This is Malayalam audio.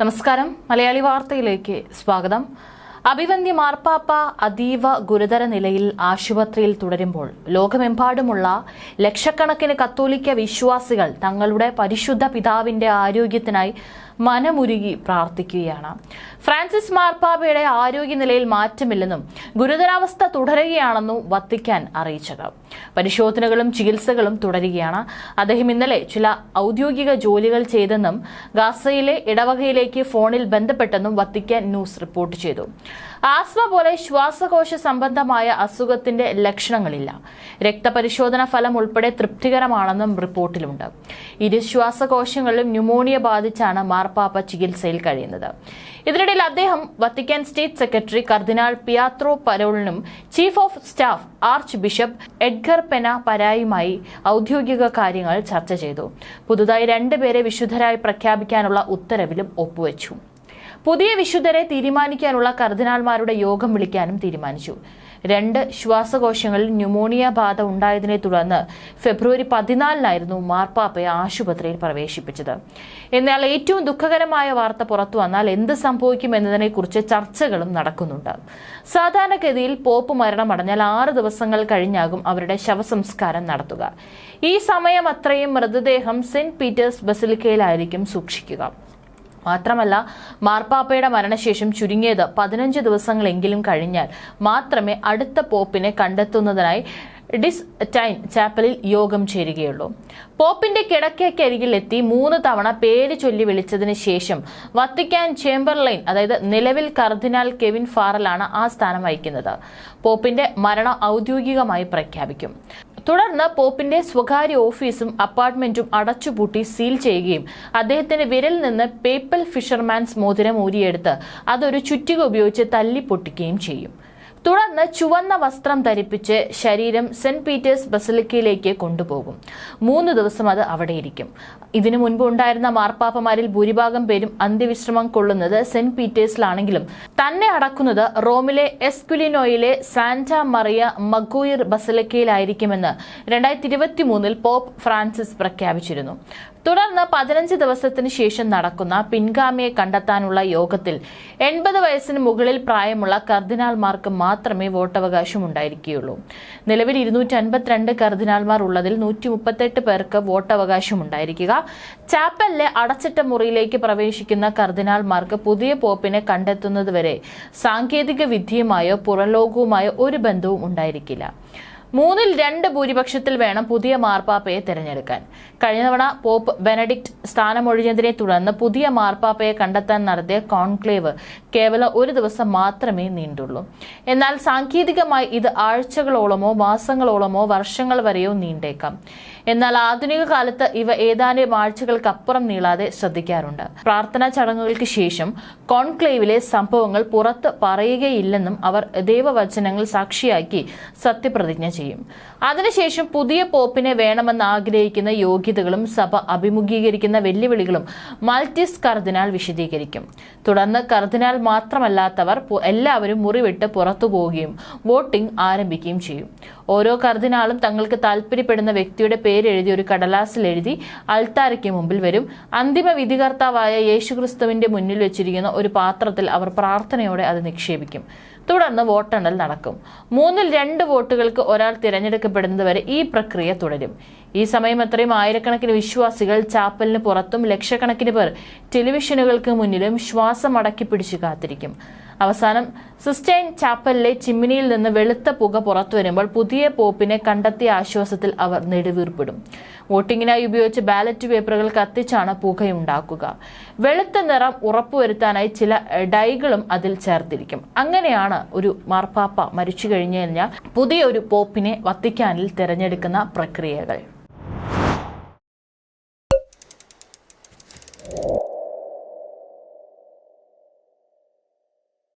നമസ്കാരം. മലയാളി വാർത്തയിലേക്ക് സ്വാഗതം. അഭിവന്ദ്യ മാർപ്പാപ്പ അതീവ ഗുരുതര നിലയിൽ ആശുപത്രിയിൽ തുടരുമ്പോൾ ലോകമെമ്പാടുമുള്ള ലക്ഷക്കണക്കിന് കത്തോലിക്ക വിശ്വാസികൾ തങ്ങളുടെ പരിശുദ്ധ പിതാവിന്റെ ആരോഗ്യത്തിനായി മനമുരുകി പ്രാർത്ഥിക്കുകയാണ്. ഫ്രാൻസിസ് മാർപ്പാപ്പയുടെ ആരോഗ്യനിലയിൽ മാറ്റമില്ലെന്നും ഗുരുതരാവസ്ഥ തുടരുകയാണെന്നും വത്തിക്കാൻ അറിയിച്ചത്. പരിശോധനകളും ചികിത്സകളും തുടരുകയാണ്. അദ്ദേഹം ഇന്നലെ ചില ഔദ്യോഗിക ജോലികൾ ചെയ്തെന്നും ഗാസയിലെ ഇടവകയിലേക്ക് ഫോണിൽ ബന്ധപ്പെട്ടെന്നും വത്തിക്കാൻ ന്യൂസ് റിപ്പോർട്ട് ചെയ്തു. ആസ്മ പോലെ ശ്വാസകോശ സംബന്ധമായ അസുഖത്തിന്റെ ലക്ഷണങ്ങളില്ല. രക്തപരിശോധന ഫലം ഉൾപ്പെടെ തൃപ്തികരമാണെന്നും റിപ്പോർട്ടിലുണ്ട്. ഇരു ശ്വാസകോശങ്ങളിലും ന്യൂമോണിയ ബാധിച്ചാണ് മാർപ്പാപ്പ ചികിത്സയിൽ കഴിയുന്നത്. ഇതിനിടയിൽ അദ്ദേഹം Vatican state secretary cardinal Pietro പരോളിനും chief of staff archbishop Edgar Pena പരായുമായി ഔദ്യോഗിക കാര്യങ്ങൾ ചർച്ച ചെയ്തു. പുതുതായി രണ്ടുപേരെ വിശുദ്ധരായി പ്രഖ്യാപിക്കാനുള്ള ഉത്തരവിലും ഒപ്പുവെച്ചു. പുതിയ വിശുദ്ധരെ തീരുമാനിക്കാനുള്ള കർദിനാൾമാരുടെ യോഗം വിളിക്കാനും തീരുമാനിച്ചു. രണ്ട് ശ്വാസകോശങ്ങളിൽ ന്യൂമോണിയ ബാധ ഉണ്ടായതിനെ തുടർന്ന് ഫെബ്രുവരി പതിനാലിനായിരുന്നു മാർപ്പാപ്പയെ ആശുപത്രിയിൽ പ്രവേശിപ്പിച്ചത്. എന്നാൽ ഏറ്റവും ദുഃഖകരമായ വാർത്ത പുറത്തു വന്നാൽ എന്ത് സംഭവിക്കും എന്നതിനെക്കുറിച്ച് ചർച്ചകളും നടക്കുന്നുണ്ട്. സാധാരണഗതിയിൽ പോപ്പ് മരണമടഞ്ഞാൽ ആറ് ദിവസങ്ങൾ കഴിഞ്ഞാകും അവരുടെ ശവസംസ്കാരം നടത്തുക. ഈ സമയം അത്രയും മൃതദേഹം സെന്റ് പീറ്റേഴ്സ് ബസിലിക്കയിലായിരിക്കും സൂക്ഷിക്കുക. മാത്രമല്ല മാർപ്പാപ്പയുടെ മരണശേഷം ചുരുങ്ങിയത് പതിനഞ്ച് ദിവസങ്ങളെങ്കിലും കഴിഞ്ഞാൽ മാത്രമേ അടുത്ത പോപ്പിനെ കണ്ടെത്തുന്നതിനായി ഡിസ് ടൈൻ ചാപ്പലിൽ യോഗം ചേരുകയുള്ളൂ. പോപ്പിന്റെ കിടക്കയ്ക്കരികിൽ എത്തി മൂന്ന് തവണ പേര് ചൊല്ലി വിളിച്ചതിന് ശേഷം വത്തിക്കാൻ ചേംബർലൈൻ അതായത് നിലവിൽ കർദിനാൾ കെവിൻ ഫാറലാണ് ആ സ്ഥാനം വഹിക്കുന്നത്. പോപ്പിന്റെ മരണം ഔദ്യോഗികമായി പ്രഖ്യാപിക്കും. തുടർന്ന് പോപ്പിന്റെ സ്വകാര്യ ഓഫീസും അപ്പാർട്ട്മെന്റും അടച്ചുപൂട്ടി സീൽ ചെയ്യുകയും അദ്ദേഹത്തിന്റെ വിരൽ നിന്ന് പേപ്പൽ ഫിഷർമാൻസ് മോതിരം ഊരിയെടുത്ത് അതൊരു ചുറ്റിക ഉപയോഗിച്ച് തല്ലിപ്പൊട്ടിക്കുകയും ചെയ്യും. തുടർന്ന് ചുവന്ന വസ്ത്രം ധരിപ്പിച്ച് ശരീരം സെന്റ് പീറ്റേഴ്സ് ബസലിക്കയിലേക്ക് കൊണ്ടുപോകും. മൂന്ന് ദിവസം അത് അവിടെയിരിക്കും. ഇതിനു മുൻപ് ഉണ്ടായിരുന്ന മാർപ്പാപ്പമാരിൽ ഭൂരിഭാഗം പേരും അന്ത്യവിശ്രമം കൊള്ളുന്നത് സെന്റ് പീറ്റേഴ്സിലാണെങ്കിലും തന്നെ അടക്കുന്നത് റോമിലെ എസ്കുലിനോയിലെ സാന്റ മറിയ മഗൂയിർ ബസലക്കയിലായിരിക്കുമെന്ന് രണ്ടായിരത്തി ഇരുപത്തി മൂന്നിൽ പോപ്പ് ഫ്രാൻസിസ് പ്രഖ്യാപിച്ചിരുന്നു. തുടർന്ന് പതിനഞ്ച് ദിവസത്തിന് ശേഷം നടക്കുന്ന പിൻഗാമിയെ കണ്ടെത്താനുള്ള യോഗത്തിൽ എൺപത് വയസ്സിന് മുകളിൽ പ്രായമുള്ള കർദിനാൾമാർക്ക് മാത്രമേ വോട്ടവകാശം ഉണ്ടായിരിക്കുകയുള്ളൂ നിലവിൽ ഇരുന്നൂറ്റി അൻപത്തിരണ്ട് കർദിനാൾമാർ ഉള്ളതിൽ നൂറ്റി മുപ്പത്തെട്ട് പേർക്ക് വോട്ടവകാശം ഉണ്ടായിരിക്കുക ചാപ്പലിലെ അടച്ചിട്ട മുറിയിലേക്ക് പ്രവേശിക്കുന്ന കർദിനാൾമാർക്ക് പുതിയ പോപ്പിനെ കണ്ടെത്തുന്നതുവരെ സാങ്കേതിക വിദ്യയുമായോ പുറംലോകവുമായോ ഒരു ബന്ധവും ഉണ്ടായിരിക്കില്ല. മൂന്നിൽ രണ്ട് ഭൂരിപക്ഷത്തിൽ വേണം പുതിയ മാർപ്പാപ്പയെ തിരഞ്ഞെടുക്കാൻ. കഴിഞ്ഞ തവണ പോപ്പ് ബെനഡിക്ട് സ്ഥാനമൊഴിഞ്ഞതിനെ തുടർന്ന് പുതിയ മാർപ്പാപ്പയെ കണ്ടെത്താൻ നടത്തിയ കോൺക്ലേവ് കേവലം ഒരു ദിവസം മാത്രമേ നീണ്ടുള്ളൂ. എന്നാൽ സാങ്കേതികമായി ഇത് ആഴ്ചകളോളമോ മാസങ്ങളോളമോ വർഷങ്ങൾ വരെയോ നീണ്ടേക്കാം. എന്നാൽ ആധുനിക കാലത്ത് ഇവ ഏതാനും ആഴ്ചകൾക്കപ്പുറം നീളാതെ ശ്രദ്ധിക്കാറുണ്ട്. പ്രാർത്ഥനാ ചടങ്ങുകൾക്ക് ശേഷം കോൺക്ലേവിലെ സംഭവങ്ങൾ പുറത്ത് പറയുകയില്ലെന്നും അവർ ദൈവവചനങ്ങൾ സാക്ഷിയാക്കി സത്യപ്രതിജ്ഞ ചെയ്യും. അതിനുശേഷം പുതിയ പോപ്പിനെ വേണമെന്ന് ആഗ്രഹിക്കുന്ന യോഗ്യതകളും സഭ അഭിമുഖീകരിക്കുന്ന വെല്ലുവിളികളും മൾട്ടിസ് കർദിനാൾ വിശദീകരിക്കും. തുടർന്ന് കർദിനാൾ മാത്രമല്ലാത്തവർ എല്ലാവരും മുറിവിട്ട് പുറത്തു പോവുകയും വോട്ടിംഗ് ആരംഭിക്കുകയും ചെയ്യും. ഓരോ കർദിനാളും തങ്ങൾക്ക് താല്പര്യപ്പെടുന്ന വ്യക്തിയുടെ പേരെഴുതി ഒരു കടലാസിൽ എഴുതി അൾത്താരയ്ക്ക് മുമ്പിൽ വരും. അന്തിമ വിധികർത്താവായ യേശുക്രിസ്തുവിന്റെ മുന്നിൽ വെച്ചിരിക്കുന്ന ഒരു പാത്രത്തിൽ അവർ പ്രാർത്ഥനയോടെ അത് നിക്ഷേപിക്കും. തുടർന്ന് വോട്ടെണ്ണൽ നടക്കും. മൂന്നിൽ രണ്ട് വോട്ടുകൾക്ക് ഒരാൾ തിരഞ്ഞെടുക്കപ്പെടുന്നതുവരെ ഈ പ്രക്രിയ തുടരും. ഈ സമയം അത്രയും ആയിരക്കണക്കിന് വിശ്വാസികൾ ചാപ്പലിന് പുറത്തും ലക്ഷക്കണക്കിന് പേർ ടെലിവിഷനുകൾക്ക് മുന്നിലും ശ്വാസം അടക്കി പിടിച്ചു കാത്തിരിക്കും. അവസാനം സിസ്റ്റൈൻ ചാപ്പലിലെ ചിമ്മിനിയിൽ നിന്ന് വെളുത്ത പുക പുറത്തു വരുമ്പോൾ പുതിയ പോപ്പിനെ കണ്ടെത്തിയ ആശ്വാസത്തിൽ അവർ നെടുവീർപ്പിടും. വോട്ടിങ്ങിനായി ഉപയോഗിച്ച ബാലറ്റ് പേപ്പറുകൾ കത്തിച്ചാണ് പുകയുണ്ടാക്കുക. വെളുത്ത നിറം ഉറപ്പുവരുത്താനായി ചില ഡൈകളും അതിൽ ചേർത്തിരിക്കും. അങ്ങനെയാണ് ഒരു മാർപ്പാപ്പ മരിച്ചു കഴിഞ്ഞു കഴിഞ്ഞാൽ പുതിയൊരു പോപ്പിനെ വത്തിക്കാനിൽ തിരഞ്ഞെടുക്കുന്ന പ്രക്രിയകൾ.